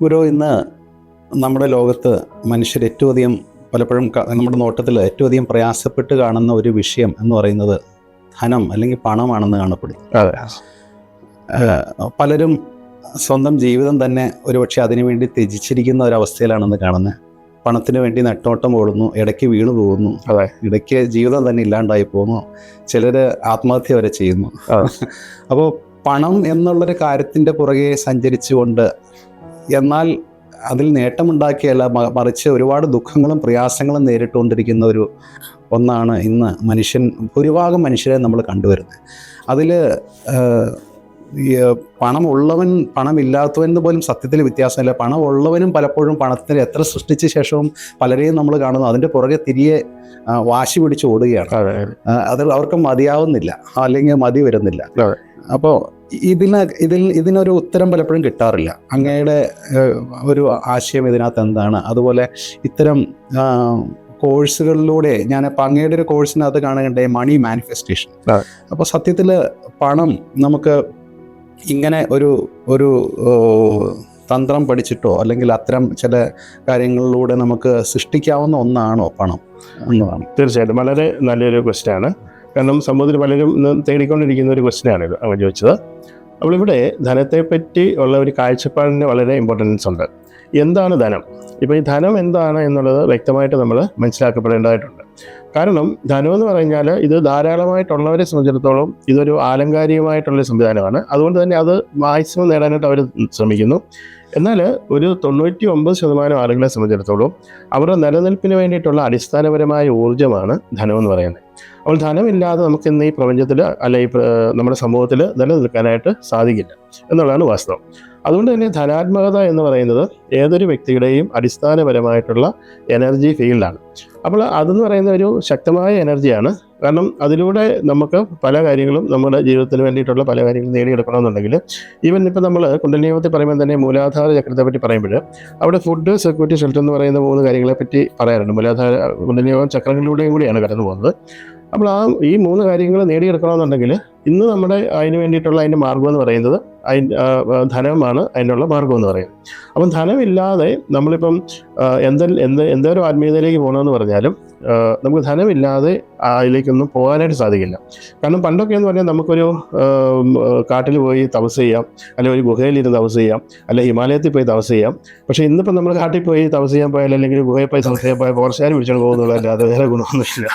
ഗുരു ഇന്ന് നമ്മുടെ ലോകത്ത് മനുഷ്യർ ഏറ്റവും അധികം പലപ്പോഴും നമ്മുടെ നോട്ടത്തിൽ ഏറ്റവും അധികം പ്രയാസപ്പെട്ട് കാണുന്ന ഒരു വിഷയം എന്ന് പറയുന്നത് ധനം അല്ലെങ്കിൽ പണമാണെന്ന് കാണപ്പെടും പലരും സ്വന്തം ജീവിതം തന്നെ ഒരുപക്ഷെ അതിനുവേണ്ടി ത്യജിച്ചിരിക്കുന്ന ഒരവസ്ഥയിലാണെന്ന് കാണുന്നത് പണത്തിന് വേണ്ടി നെട്ടോട്ടം ഓടുന്നു ഇടയ്ക്ക് വീണു പോകുന്നു അതെ. ഇടയ്ക്ക് ജീവിതം തന്നെ ഇല്ലാണ്ടായി പോകുന്നു ചിലർ ആത്മഹത്യ വരെ ചെയ്യുന്നു. അപ്പോൾ പണം എന്നുള്ളൊരു കാര്യത്തിന്റെ പുറകെ സഞ്ചരിച്ചുകൊണ്ട് എന്നാൽ അതിൽ നേട്ടമുണ്ടാക്കിയല്ല മറിച്ച് ഒരുപാട് ദുഃഖങ്ങളും പ്രയാസങ്ങളും നേരിട്ടുകൊണ്ടിരിക്കുന്ന ഒരു ഒന്നാണ് ഇന്ന് മനുഷ്യൻ ഭൂരിഭാഗം മനുഷ്യരെ നമ്മൾ കണ്ടുവരുന്നത്. അതിൽ പണമുള്ളവൻ പണമില്ലാത്തവൻ എന്ന് പോലും സത്യത്തിൽ വ്യത്യാസമില്ല. പണമുള്ളവനും പലപ്പോഴും പണത്തിന് എത്ര സൃഷ്ടിച്ച ശേഷവും പലരെയും നമ്മൾ കാണുന്നു. അതിന്റെ പുറകെ തിരികെ വാശി പിടിച്ച് ഓടുകയാണ്. അത് അവർക്ക് മതിയാവുന്നില്ല. അല്ലെങ്കിൽ മതി വരുന്നില്ല. അപ്പോൾ ഇതിന് ഇതിൽ ഇതിനൊരു ഉത്തരം പലപ്പോഴും കിട്ടാറില്ല. അങ്ങയുടെ ഒരു ആശയം ഇതിനകത്ത് എന്താണ്? അതുപോലെ ഇത്തരം കോഴ്സുകളിലൂടെ ഞാൻ ഇപ്പം അങ്ങയുടെ ഒരു കോഴ്സിനകത്ത് കാണുകയുണ്ടായി മണി മാനിഫെസ്റ്റേഷൻ. അപ്പോൾ സത്യത്തിൽ പണം നമുക്ക് ഇങ്ങനെ ഒരു ഒരു തന്ത്രം പഠിച്ചിട്ടോ അല്ലെങ്കിൽ അത്തരം ചില കാര്യങ്ങളിലൂടെ നമുക്ക് സൃഷ്ടിക്കാവുന്ന ഒന്നാണോ പണം എന്നതാണ്. തീർച്ചയായിട്ടും. വളരെ നല്ലൊരു ക്വസ്റ്റ്യൻ ആണ്. കാരണം സമൂഹത്തിൽ പലരും തേടിക്കൊണ്ടിരിക്കുന്ന ഒരു ക്വസ്റ്റ്യനാണ് അവർ ചോദിച്ചത്. അപ്പോൾ ഇവിടെ ധനത്തെപ്പറ്റി ഉള്ള ഒരു കാഴ്ചപ്പാടിന് വളരെ ഇമ്പോർട്ടൻസ് ഉണ്ട്. എന്താണ് ധനം? ഇപ്പോൾ ഈ ധനം എന്താണ് എന്നുള്ളത് വ്യക്തമായിട്ട് നമ്മൾ മനസ്സിലാക്കപ്പെടേണ്ടതായിട്ടുണ്ട്. കാരണം ധനം എന്ന് പറഞ്ഞാൽ ഇത് ധാരാളമായിട്ടുള്ളവരെ സംബന്ധിച്ചിടത്തോളം ഇതൊരു ആലങ്കാരികമായിട്ടുള്ള സംവിധാനമാണ്. അതുകൊണ്ട് തന്നെ അത് മാക്സിമം നേടാനായിട്ട് അവർ ശ്രമിക്കുന്നു. എന്നാൽ ഒരു തൊണ്ണൂറ്റി ഒമ്പത് ശതമാനം ആളുകളെ സംബന്ധിച്ചിടത്തോളം അവരുടെ നിലനിൽപ്പിന് വേണ്ടിയിട്ടുള്ള അടിസ്ഥാനപരമായ ഊർജമാണ് ധനം എന്ന് പറയുന്നത്. അപ്പോൾ ധനമില്ലാതെ നമുക്ക് ഇന്ന് ഈ പ്രപഞ്ചത്തിൽ അല്ലെ നമ്മുടെ സമൂഹത്തിൽ നിലനിൽക്കാനായിട്ട് സാധിക്കില്ല എന്നുള്ളതാണ് വാസ്തവം. അതുകൊണ്ട് തന്നെ ധനാത്മകത എന്ന് പറയുന്നത് ഏതൊരു വ്യക്തിയുടെയും അടിസ്ഥാനപരമായിട്ടുള്ള എനർജി ഫീൽഡാണ്. അപ്പോൾ അതെന്ന് പറയുന്ന ഒരു ശക്തമായ എനർജിയാണ്. കാരണം അതിലൂടെ നമുക്ക് പല കാര്യങ്ങളും നമ്മുടെ ജീവിതത്തിന് വേണ്ടിയിട്ടുള്ള പല കാര്യങ്ങളും നേടിയെടുക്കണമെന്നുണ്ടെങ്കിൽ ഈവൻ ഇപ്പോൾ നമ്മൾ കുണ്ടനിയമത്തിൽ പറയുമ്പോൾ തന്നെ മൂലാധാര ചക്രത്തെ പറ്റി പറയുമ്പോൾ അവിടെ ഫുഡ് സെക്യൂരിറ്റി ഷെൽട്ടർ എന്ന് പറയുന്ന മൂന്ന് കാര്യങ്ങളെ പറ്റി പറയാറുണ്ട്. മൂലാധാര കുണ്ടലിനിയമം ചക്രങ്ങളിലൂടെയും കൂടിയാണ് കടന്നു പോകുന്നത് അപ്പോൾ ആ ഈ മൂന്ന് കാര്യങ്ങൾ നേടിയെടുക്കണമെന്നുണ്ടെങ്കിൽ ഇന്ന് നമ്മുടെ അതിന് വേണ്ടിയിട്ടുള്ള അതിന്റെ മാർഗം എന്ന് പറയുന്നത് ആ, ധനമാണ് അതിനുള്ള മാർഗം എന്ന് പറയുന്നത് അപ്പം ധനമില്ലാതെ നമ്മളിപ്പം എന്ത എന്ത് എന്തൊരു ആത്മീയതയിലേക്ക് പോകണമെന്ന് പറഞ്ഞാലും നമുക്ക് ധനമില്ലാതെ അതിലേക്കൊന്നും പോകാനായിട്ട് സാധിക്കില്ല. കാരണം പണ്ടൊക്കെ എന്ന് പറഞ്ഞാൽ നമുക്കൊരു കാട്ടിൽ പോയി തപസ് ചെയ്യാം അല്ലെങ്കിൽ ഒരു ഗുഹയിലിരുന്ന് തപസ് ചെയ്യാം അല്ലെങ്കിൽ ഹിമാലയത്തിൽ പോയി തപസ് ചെയ്യാം. പക്ഷേ ഇന്നിപ്പോൾ നമ്മൾ കാട്ടിൽ പോയി തപസ് ചെയ്യാൻ പോയാൽ അല്ലെങ്കിൽ ഗുഹയിൽ പോയി തപസ് ചെയ്യാൻ പോയാൽ ഫോറസ്റ്റുകാർ പിടിച്ചോണ്ട് പോകുന്നുള്ളതല്ലാതെ വേറെ ഗുണമൊന്നുമില്ല.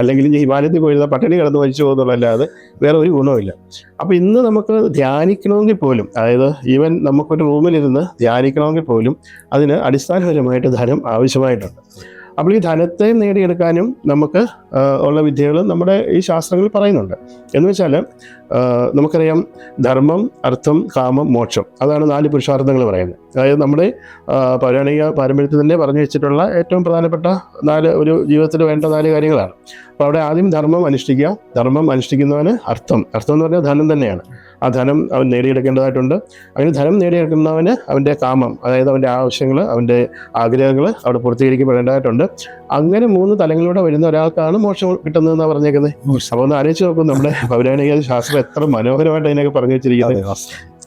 അല്ലെങ്കിൽ ഇനി ഹിമാലയത്തിൽ പോയിരുന്ന പട്ടിണി കിടന്ന് മരിച്ചു പോകുന്നുള്ളതല്ലാതെ വേറെ ഒരു ഗുണമില്ല അപ്പോൾ ഇന്ന് നമുക്ക് ധ്യാനിക്കണമെങ്കിൽ പോലും അതായത് ഈവൻ നമുക്കൊരു റൂമിലിരുന്ന് ധ്യാനിക്കണമെങ്കിൽ പോലും അതിന് അടിസ്ഥാനപരമായിട്ട് ധനം ആവശ്യമായിട്ടുണ്ട്. അപ്പോൾ ഈ ധനത്തെ നേടിയെടുക്കാനും നമുക്ക് ഉള്ള വിദ്യകൾ നമ്മുടെ ഈ ശാസ്ത്രങ്ങളിൽ പറയുന്നുണ്ട്. എന്ന് വെച്ചാൽ നമുക്കറിയാം ധർമ്മം അർത്ഥം കാമം മോക്ഷം. അതാണ് നാല് പുരുഷാർത്ഥങ്ങൾ പറയുന്നത്. അതായത് നമ്മുടെ പൗരാണിക പാരമ്പര്യത്തിൽ തന്നെ പറഞ്ഞു വെച്ചിട്ടുള്ള ഏറ്റവും പ്രധാനപ്പെട്ട നാല് ഒരു ജീവിതത്തിൽ വേണ്ട നാല് കാര്യങ്ങളാണ്. അപ്പോൾ അവിടെ ആദ്യം ധർമ്മം അനുഷ്ഠിക്കുക. ധർമ്മം അനുഷ്ഠിക്കുന്നവന് അർത്ഥം. അർത്ഥം എന്ന് പറഞ്ഞാൽ ധനം തന്നെയാണ്. ആ ധനം അവൻ നേടിയെടുക്കേണ്ടതായിട്ടുണ്ട്. അങ്ങനെ ധനം നേടിയെടുക്കുന്നവന് അവന്റെ കാമം അതായത് അവന്റെ ആവശ്യങ്ങൾ അവന്റെ ആഗ്രഹങ്ങൾ അവിടെ പൂർത്തീകരിക്കപ്പെടേണ്ടതായിട്ടുണ്ട്. അങ്ങനെ മൂന്ന് തലങ്ങളിലൂടെ വരുന്ന ഒരാൾക്കാണ് മോക്ഷം കിട്ടുന്നതെന്നാണ് പറഞ്ഞേക്കുന്നത്. അപ്പോൾ ഒന്ന് ആലോചിച്ച് നോക്കും നമ്മുടെ പൗരാണിക ശാസ്ത്രം എത്ര മനോഹരമായിട്ട് അതിനൊക്കെ പറഞ്ഞു വെച്ചിരിക്കുന്നത്.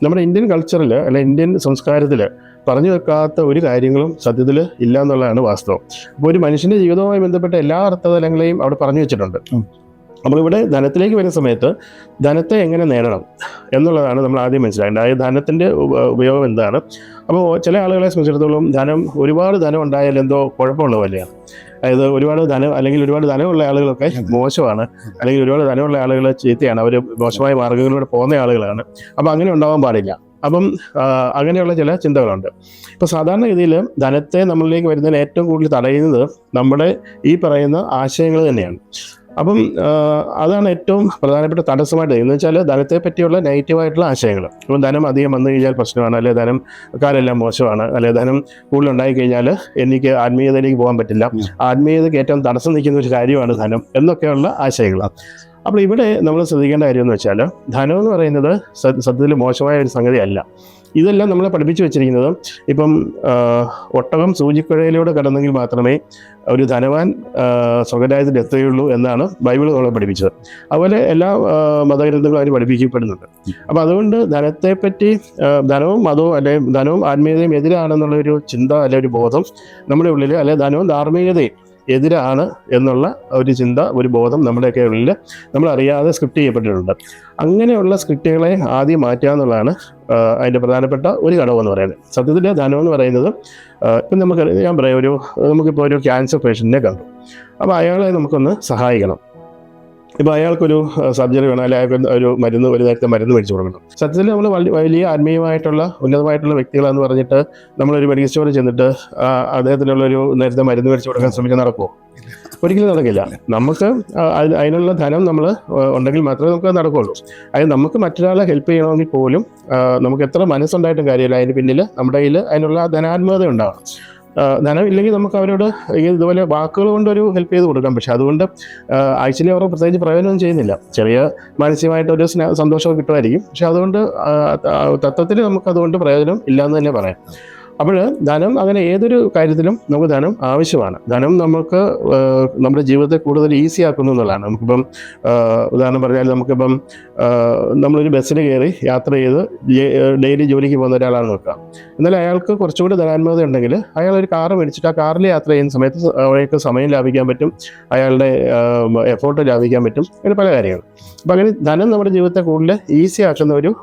നമ്മുടെ ഇന്ത്യൻ കൾച്ചറിൽ അല്ലെ ഇന്ത്യൻ സംസ്കാരത്തിൽ പറഞ്ഞു വെക്കാത്ത ഒരു കാര്യങ്ങളും സത്യത്തിൽ ഇല്ല എന്നുള്ളതാണ് വാസ്തവം. അപ്പോൾ ഒരു മനുഷ്യന്റെ ജീവിതവുമായി ബന്ധപ്പെട്ട എല്ലാ അർത്ഥതലങ്ങളെയും അവിടെ പറഞ്ഞു വെച്ചിട്ടുണ്ട്. നമ്മളിവിടെ ധനത്തിലേക്ക് വരുന്ന സമയത്ത് ധനത്തെ എങ്ങനെ നേടണം എന്നുള്ളതാണ് നമ്മൾ ആദ്യം മനസ്സിലാക്കേണ്ടത്. അതായത് ധനത്തിന്റെ ഉപയോഗം എന്താണ്? അപ്പോൾ ചില ആളുകളെ സംബന്ധിച്ചിടത്തോളം ധനം ഒരുപാട് ധനം ഉണ്ടായാൽ എന്തോ കുഴപ്പമുള്ള പോലെയാണ്. അതായത് ഒരുപാട് ധനം അല്ലെങ്കിൽ ഒരുപാട് ധനമുള്ള ആളുകളൊക്കെ മോശമാണ്. അല്ലെങ്കിൽ ഒരുപാട് ധനമുള്ള ആളുകൾ ചീത്തയാണ്. അവർ മോശമായ മാർഗങ്ങളിലൂടെ പോകുന്ന ആളുകളാണ്. അപ്പോൾ അങ്ങനെ ഉണ്ടാവാൻ പാടില്ല. അപ്പം അങ്ങനെയുള്ള ചില ചിന്തകളുണ്ട്. ഇപ്പോൾ സാധാരണഗതിയിൽ ധനത്തെ നമ്മളിലേക്ക് വരുന്നതിന് ഏറ്റവും കൂടുതൽ തടയുന്നത് നമ്മുടെ ഈ പറയുന്ന ആശയങ്ങൾ തന്നെയാണ്. അപ്പം അതാണ് ഏറ്റവും പ്രധാനപ്പെട്ട തടസ്സമായിട്ട് എന്ന് വെച്ചാൽ ധനത്തെ പറ്റിയുള്ള നെഗറ്റീവായിട്ടുള്ള ആശയങ്ങൾ. ഇപ്പം ധനം അധികം വന്നു കഴിഞ്ഞാൽ പ്രശ്നമാണ് അല്ലെ ധനം കാലെല്ലാം മോശമാണ് അല്ലെ ധനം കൂടുതൽ ഉണ്ടായി കഴിഞ്ഞാൽ എനിക്ക് ആത്മീയതയിലേക്ക് പോകാൻ പറ്റില്ല. ആത്മീയതയ്ക്ക് ഏറ്റവും തടസ്സം നിൽക്കുന്ന ഒരു കാര്യമാണ് ധനം എന്നൊക്കെയുള്ള ആശയങ്ങൾ അപ്പോൾ ഇവിടെ നമ്മൾ ശ്രദ്ധിക്കേണ്ട കാര്യം എന്ന് വെച്ചാൽ ധനം എന്ന് പറയുന്നത് സത്യത്തിൽ മോശമായ ഒരു സംഗതിയല്ല. ഇതെല്ലാം നമ്മളെ പഠിപ്പിച്ചു വെച്ചിരിക്കുന്നത് ഇപ്പം ഒട്ടകം സൂചിക്കുഴയിലൂടെ കടന്നെങ്കിൽ മാത്രമേ ഒരു ധനവാൻ സ്വകരായത്തിൽ എത്തുകയുള്ളൂ എന്നാണ് ബൈബിൾ നമ്മളെ പഠിപ്പിച്ചത്. അതുപോലെ എല്ലാ മതഗ്രന്ഥങ്ങളും അവർ പഠിപ്പിക്കപ്പെടുന്നുണ്ട്. അപ്പം അതുകൊണ്ട് ധനത്തെപ്പറ്റി ധനവും മതവും അല്ലെ ധനവും ആത്മീയതയും എതിരാണെന്നുള്ള ഒരു ചിന്ത അല്ലെ ഒരു ബോധം നമ്മുടെ ഉള്ളിൽ അല്ലെ ധനവും ധാർമ്മികതയും എതിരാണ് എന്നുള്ള ഒരു ചിന്ത ഒരു ബോധം നമ്മുടെയൊക്കെ ഉള്ളിൽ നമ്മൾ അറിയാതെ സ്ക്രിപ്റ്റ് ചെയ്യപ്പെട്ടിട്ടുണ്ട്. അങ്ങനെയുള്ള സ്ക്രിപ്റ്റുകളെ ആദ്യം മാറ്റുക എന്നുള്ളതാണ് അതിന്റെ പ്രധാനപ്പെട്ട ഒരു ഘടകം എന്ന് പറയുന്നത്. സത്യത്തിൽ ധനം എന്ന് പറയുന്നത് ഇപ്പം നമുക്ക് ഞാൻ പറയാം ഒരു നമുക്കിപ്പോൾ ഒരു ക്യാൻസർ പേഷ്യന്റിനെ കണ്ടു. അപ്പോൾ അയാളെ നമുക്കൊന്ന് സഹായിക്കണം. ഇപ്പോൾ അയാൾക്കൊരു സർജറി വേണം അല്ലെങ്കിൽ അയാൾക്ക് ഒരു മരുന്ന് ഒരു നേരത്തെ മരുന്ന് മേടിച്ചു കൊടുക്കണം. സത്യത്തിൽ നമ്മൾ വലിയ ആത്മീയമായിട്ടുള്ള ഉന്നതമായിട്ടുള്ള വ്യക്തികളെന്ന് പറഞ്ഞിട്ട് നമ്മളൊരു മെഡിക്കൽ സ്റ്റോറിൽ ചെന്നിട്ട് അദ്ദേഹത്തിനുള്ള ഒരു നേരത്തെ മരുന്ന് മേടിച്ചു കൊടുക്കാൻ ശ്രമിക്കാൻ നടക്കുമോ ഒരിക്കലും നടക്കില്ല. നമുക്ക് അതിനുള്ള ധനം നമ്മൾ ഉണ്ടെങ്കിൽ മാത്രമേ നമുക്ക് അത് നടക്കുകയുള്ളൂ അതായത് നമുക്ക് മറ്റൊരാളെ ഹെൽപ്പ് ചെയ്യണമെങ്കിൽ പോലും നമുക്ക് എത്ര മനസ്സുണ്ടായിട്ടും കാര്യമില്ല. അതിന് പിന്നിൽ നമ്മുടെ കയ്യിൽ അതിനുള്ള ധനാത്മകത ഉണ്ടാവണം. ആ, ധനം ഇല്ലെങ്കിൽ നമുക്ക് അവരോട് ഇതുപോലെ വാക്കുകൾ കൊണ്ട് ഒരു ഹെൽപ്പ് ചെയ്ത് കൊടുക്കാം. പക്ഷെ അതുകൊണ്ട് ആക്ച്വലി അവർ പ്രത്യേകിച്ച് പ്രയോജനം ചെയ്യുന്നില്ല. ചെറിയ മാനസികമായിട്ട് ഒരു സന്തോഷം കിട്ടുമായിരിക്കും. പക്ഷെ അതുകൊണ്ട് തത്വത്തിൽ നമുക്ക് അതുകൊണ്ട് പ്രയോജനം ഇല്ലയെന്ന് തന്നെ പറയാം. അപ്പോൾ ധനം അങ്ങനെ ഏതൊരു കാര്യത്തിലും നമുക്ക് ധനം ആവശ്യമാണ്. ധനം നമുക്ക് നമ്മുടെ ജീവിതത്തെ കൂടുതൽ ഈസി ആക്കുന്നു എന്നുള്ളതാണ്. നമുക്കിപ്പം ഉദാഹരണം പറഞ്ഞാൽ നമുക്കിപ്പം നമ്മളൊരു ബസ്സിൽ കയറി യാത്ര ചെയ്ത് ഡെയിലി ജോലിക്ക് പോകുന്ന ഒരാളാണ് നോക്കുക. എന്നാൽ അയാൾക്ക് കുറച്ചുകൂടി ധനാത്മകത ഉണ്ടെങ്കിൽ അയാൾ ഒരു കാറ് മേടിച്ചിട്ട് ആ കാറിൽ യാത്ര ചെയ്യുന്ന സമയത്ത് അവർക്ക് സമയം ലാഭിക്കാൻ പറ്റും അയാളുടെ എഫോർട്ട് ലാഭിക്കാൻ പറ്റും അങ്ങനെ പല കാര്യങ്ങൾ. അപ്പം അങ്ങനെ ധനം നമ്മുടെ ജീവിതത്തെ കൂടുതൽ ഈസി ആക്കുന്ന ഒരു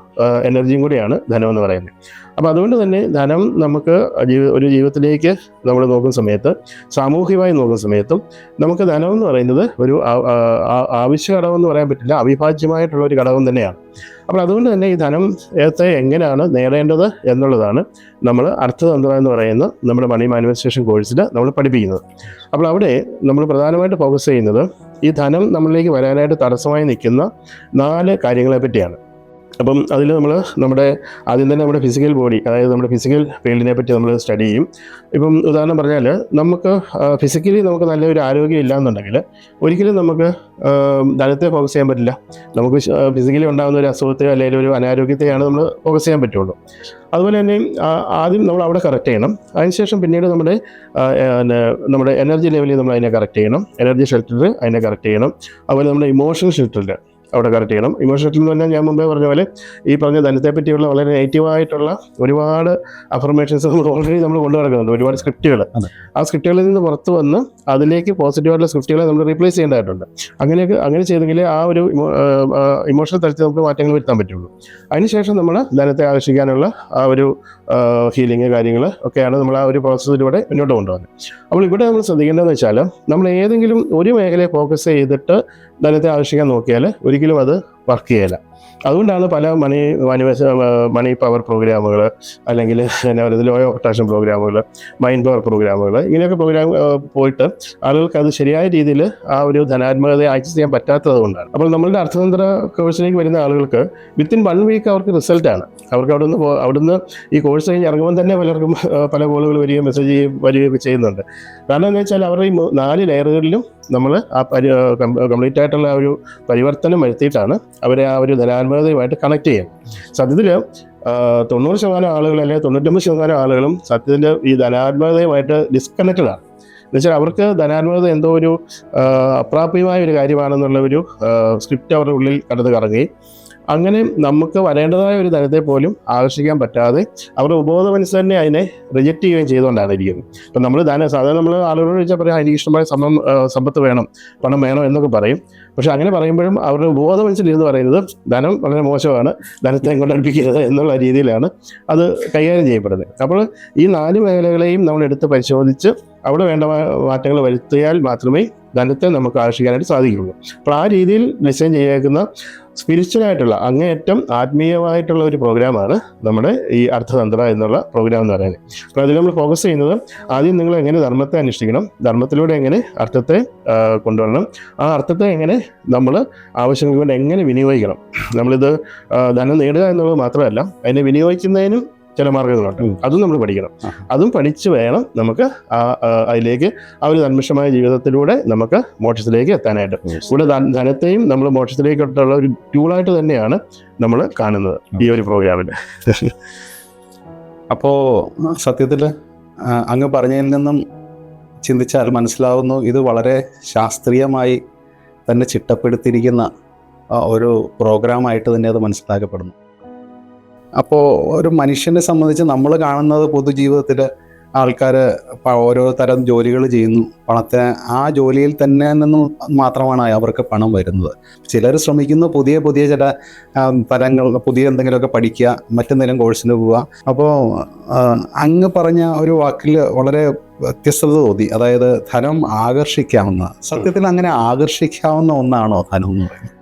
എനർജിയും കൂടിയാണ് ധനം എന്ന് പറയുന്നത്. അപ്പം അതുകൊണ്ട് തന്നെ ധനം നമുക്ക് ഒരു ജീവിതത്തിലേക്ക് നമ്മൾ നോക്കുന്ന സമയത്ത് സാമൂഹികമായി നോക്കുന്ന സമയത്തും നമുക്ക് ധനം എന്ന് പറയുന്നത് ഒരു ആവശ്യ എന്ന് പറയാൻ പറ്റില്ല അവിഭാജ്യമായിട്ടുള്ള ഒരു ഘടകം തന്നെയാണ്. അപ്പോൾ അതുകൊണ്ട് തന്നെ ഈ ധനം ഏത്തെ എങ്ങനെയാണ് നേടേണ്ടത് എന്നുള്ളതാണ് നമ്മൾ അർത്ഥതന്ത്രം എന്ന് പറയുന്ന നമ്മുടെ മണി മാനിഫെസ്റ്റേഷൻ കോഴ്സിൽ നമ്മൾ പഠിപ്പിക്കുന്നത്. അപ്പോൾ അവിടെ നമ്മൾ പ്രധാനമായിട്ട് ഫോക്കസ് ചെയ്യുന്നത് ഈ ധനം നമ്മളിലേക്ക് വരാനായിട്ട് തടസ്സമായി നിൽക്കുന്ന നാല് കാര്യങ്ങളെ പറ്റിയാണ്. അപ്പം അതിൽ നമ്മൾ നമ്മുടെ ആദ്യം തന്നെ നമ്മുടെ ഫിസിക്കൽ ബോഡി അതായത് നമ്മുടെ ഫിസിക്കൽ ഫീൽഡിനെ പറ്റി നമ്മൾ സ്റ്റഡി ചെയ്യും. ഇപ്പം ഉദാഹരണം പറഞ്ഞാൽ നമുക്ക് ഫിസിക്കലി നമുക്ക് നല്ലൊരു ആരോഗ്യം ഇല്ല എന്നുണ്ടെങ്കിൽ ഒരിക്കലും നമുക്ക് ധനത്തെ ഫോക്കസ് ചെയ്യാൻ പറ്റില്ല. നമുക്ക് ഫിസിക്കലി ഉണ്ടാകുന്ന ഒരു അസുഖത്തെ അല്ലെങ്കിൽ ഒരു അനാരോഗ്യത്തെയാണ് നമ്മൾ ഫോക്കസ് ചെയ്യാൻ പറ്റുള്ളൂ. അതുപോലെ തന്നെ ആദ്യം നമ്മൾ അവിടെ കറക്റ്റ് ചെയ്യണം. അതിനുശേഷം പിന്നീട് നമ്മുടെ നമ്മുടെ എനർജി ലെവലിൽ നമ്മൾ അതിനെ കറക്റ്റ് ചെയ്യണം. എനർജി ഷെൽട്ടറിൽ അതിനെ കറക്റ്റ് ചെയ്യണം. അതുപോലെ നമ്മുടെ ഇമോഷണൽ ഷെൽട്ടറിൽ അവിടെ കറക്റ്റ് ചെയ്യണം. ഇമോഷണൽ എന്ന് പറഞ്ഞാൽ ഞാൻ മുമ്പേ പറഞ്ഞ പോലെ ഈ പറഞ്ഞ ധനത്തെ പറ്റിയുള്ള വളരെ നെഗറ്റീവായിട്ടുള്ള ഒരുപാട് അഫർമേഷൻസ് നമ്മൾ ഓൾറെഡി നമ്മൾ കൊണ്ടു നടക്കുന്നുണ്ട്. ഒരുപാട് സ്ക്രിപ്റ്റുകൾ. ആ സ്ക്രിപ്റ്റുകളിൽ നിന്ന് പുറത്ത് വന്ന് അതിലേക്ക് പോസിറ്റീവായിട്ടുള്ള സ്ക്രിപ്റ്റുകളെ നമ്മൾ റീപ്ലേസ് ചെയ്യേണ്ടതായിട്ടുണ്ട്. അങ്ങനെയൊക്കെ അങ്ങനെ ചെയ്തെങ്കിൽ ആ ഒരു ഇമോഷണൽ തലത്തിൽ നമുക്ക് മാറ്റങ്ങൾ വരുത്താൻ പറ്റുള്ളൂ. അതിനുശേഷം നമ്മൾ ധനത്തെ ആകർഷിക്കാനുള്ള ആ ഒരു ഹീലിംഗ് കാര്യങ്ങൾ ഒക്കെയാണ് നമ്മൾ ആ ഒരു പ്രോസസ്സിലൂടെ മുന്നോട്ട് കൊണ്ടുപോകുന്നത്. അപ്പോൾ ഇവിടെ നമ്മൾ ശ്രദ്ധിക്കേണ്ടതെന്ന് വെച്ചാൽ നമ്മൾ ഏതെങ്കിലും ഒരു മേഖലയെ ഫോക്കസ് ചെയ്തിട്ട് ധനത്തെ ആകർഷിക്കാൻ നോക്കിയാൽ ഒരിക്കലും അത് വർക്ക് ചെയ്യില്ല അതുകൊണ്ടാണ് പല മണി മണി മണി പവർ പ്രോഗ്രാമുകൾ അല്ലെങ്കിൽ എന്നാ പറയുന്നത് ലോ ഓഫ് പ്രോഗ്രാമുകൾ മൈൻഡ് പവർ പ്രോഗ്രാമുകൾ ഇങ്ങനെയൊക്കെ പ്രോഗ്രാം പോയിട്ട് ആളുകൾക്ക് അത് ശരിയായ രീതിയിൽ ആ ഒരു ധനാത്മകതയെ ആക്സസ് ചെയ്യാൻ പറ്റാത്തത് കൊണ്ടാണ്. അപ്പോൾ നമ്മളുടെ അർത്ഥതന്ത്ര കോഴ്സിലേക്ക് വരുന്ന ആളുകൾക്ക് വിത്തിൻ വൺ വീക്ക് അവർക്ക് റിസൾട്ടാണ് അവർക്ക് അവിടെ നിന്ന് അവിടുന്ന് ഈ കോഴ്സ് കഴിഞ്ഞ് ഇറങ്ങുമ്പോൾ തന്നെ പലർക്കും പല കോളുകൾ വരികയും മെസ്സേജ് ചെയ്യുകയും വരികയൊക്കെ ചെയ്യുന്നുണ്ട്. കാരണം എന്താ വെച്ചാൽ അവരുടെ ഈ നാല് ലെയറുകളിലും നമ്മൾ ആ പരി കംപ്ലീറ്റ് ആയിട്ടുള്ള ഒരു പരിവർത്തനം വരുത്തിയിട്ടാണ് അവരെ ആ ഒരു ധനാത്മകതയുമായിട്ട് കണക്ട് ചെയ്യാം. സത്യത്തിൽ തൊണ്ണൂറ് ശതമാനം ആളുകൾ അല്ലെങ്കിൽ തൊണ്ണൂറ്റൊമ്പത് ശതമാനം ആളുകളും സത്യത്തിന്റെ ഈ ധനാത്മകതയുമായിട്ട് ഡിസ്കണക്റ്റഡ് ആണ്. എന്നുവെച്ചാൽ അവർക്ക് ധനാത്മകത എന്തോ ഒരു അപ്രാപ്യമായ ഒരു കാര്യമാണെന്നുള്ള ഒരു സ്ക്രിപ്റ്റ് അവരുടെ ഉള്ളിൽ കടന്നു കറങ്ങി അങ്ങനെ നമുക്ക് വരേണ്ടതായ ഒരു ധനത്തെ പോലും ആകർഷിക്കാൻ പറ്റാതെ അവരുടെ ഉപബോധ മനസ്സ് തന്നെ അതിനെ റിജക്റ്റ് ചെയ്യുകയും ചെയ്തുകൊണ്ടാണ് ഇരിക്കുന്നത്. ഇപ്പം നമ്മൾ ധനം സാധാരണ നമ്മൾ ആളുകളോട് ചോദിച്ചാൽ പറയാം എനിക്ക് ഇഷ്ടമായ സമ്പം സമ്പത്ത് വേണം പണം വേണം എന്നൊക്കെ പറയും. പക്ഷെ അങ്ങനെ പറയുമ്പോഴും അവരുടെ ഉപബോധ മനസ്സിലിരുന്ന് പറയുന്നത് ധനം വളരെ മോശമാണ് ധനത്തെ കൊണ്ട് അടുപ്പിക്കരുത് എന്നുള്ള രീതിയിലാണ് അത് കൈകാര്യം ചെയ്യപ്പെടുന്നത്. അപ്പോൾ ഈ നാല് മേഖലകളെയും നമ്മൾ എടുത്ത് പരിശോധിച്ച് അവിടെ വേണ്ട മാറ്റങ്ങൾ വരുത്തിയാൽ മാത്രമേ ധനത്തെ നമുക്ക് ആകർഷിക്കാനായിട്ട് സാധിക്കുകയുള്ളൂ അപ്പോൾ ആ രീതിയിൽ ഡിസൈൻ ചെയ്തേക്കുന്ന സ്പിരിച്വലായിട്ടുള്ള അങ്ങേയറ്റം ആത്മീയമായിട്ടുള്ള ഒരു പ്രോഗ്രാമാണ് നമ്മുടെ ഈ അർത്ഥതന്ത്ര എന്നുള്ള പ്രോഗ്രാം എന്ന് പറയുന്നത്. അപ്പോൾ അതിൽ നമ്മൾ ഫോക്കസ് ചെയ്യുന്നത് ആദ്യം നിങ്ങൾ എങ്ങനെ ധർമ്മത്തെ അനുഷ്ഠിക്കണം ധർമ്മത്തിലൂടെ എങ്ങനെ അർത്ഥത്തെ കൊണ്ടുവരണം ആ അർത്ഥത്തെ എങ്ങനെ നമ്മൾ ആവശ്യങ്ങൾക്ക് വേണ്ടി എങ്ങനെ വിനിയോഗിക്കണം. നമ്മളിത് ധനം നേടുക എന്നുള്ളത് മാത്രമല്ല അതിനെ വിനിയോഗിക്കുന്നതിനും ചില മാർഗങ്ങളുണ്ട്. അതും നമ്മൾ പഠിക്കണം. അതും പഠിച്ചു വേണം നമുക്ക് ആ അതിലേക്ക് ആ ഒരു നന്മഷമായ ജീവിതത്തിലൂടെ നമുക്ക് മോക്ഷത്തിലേക്ക് എത്താനായിട്ട്. ധന- ധനത്തെയും നമ്മൾ മോക്ഷത്തിലേക്കുള്ള ഒരു ടൂളായിട്ട് തന്നെയാണ് നമ്മൾ കാണുന്നത് ഈ ഒരു പ്രോഗ്രാമിൽ അപ്പോൾ സത്യത്തിൽ അങ്ങ് പറഞ്ഞതിൽ നിന്നും ചിന്തിച്ചാൽ മനസ്സിലാവുന്നു ഇത് വളരെ ശാസ്ത്രീയമായി തന്നെ ചിട്ടപ്പെടുത്തിയിരിക്കുന്ന ഒരു പ്രോഗ്രാമായിട്ട് തന്നെ അത് മനസ്സിലാക്കപ്പെടുന്നു. അപ്പോൾ ഒരു മനുഷ്യനെ സംബന്ധിച്ച് നമ്മൾ കാണുന്നത് പൊതുജീവിതത്തിൽ ആൾക്കാർ ഓരോ തരം ജോലികൾ ചെയ്യുന്നു. പണത്തെ ആ ജോലിയിൽ തന്നെ നിന്ന് മാത്രമാണ് അവർക്ക് പണം വരുന്നത്. ചിലർ ശ്രമിക്കുന്നു പുതിയ പുതിയ ചില തരങ്ങൾ പുതിയ എന്തെങ്കിലുമൊക്കെ പഠിക്കുക മറ്റെന്തെങ്കിലും കോഴ്സിന് പോവുക. അപ്പോൾ അങ്ങ് പറഞ്ഞ ഒരു വാക്കിൽ വളരെ വ്യത്യസ്തത തോന്നി. അതായത് ധനം ആകർഷിക്കാവുന്ന സത്യത്തിൽ അങ്ങനെ ആകർഷിക്കാവുന്ന ഒന്നാണോ ധനം എന്ന് പറയുന്നത്?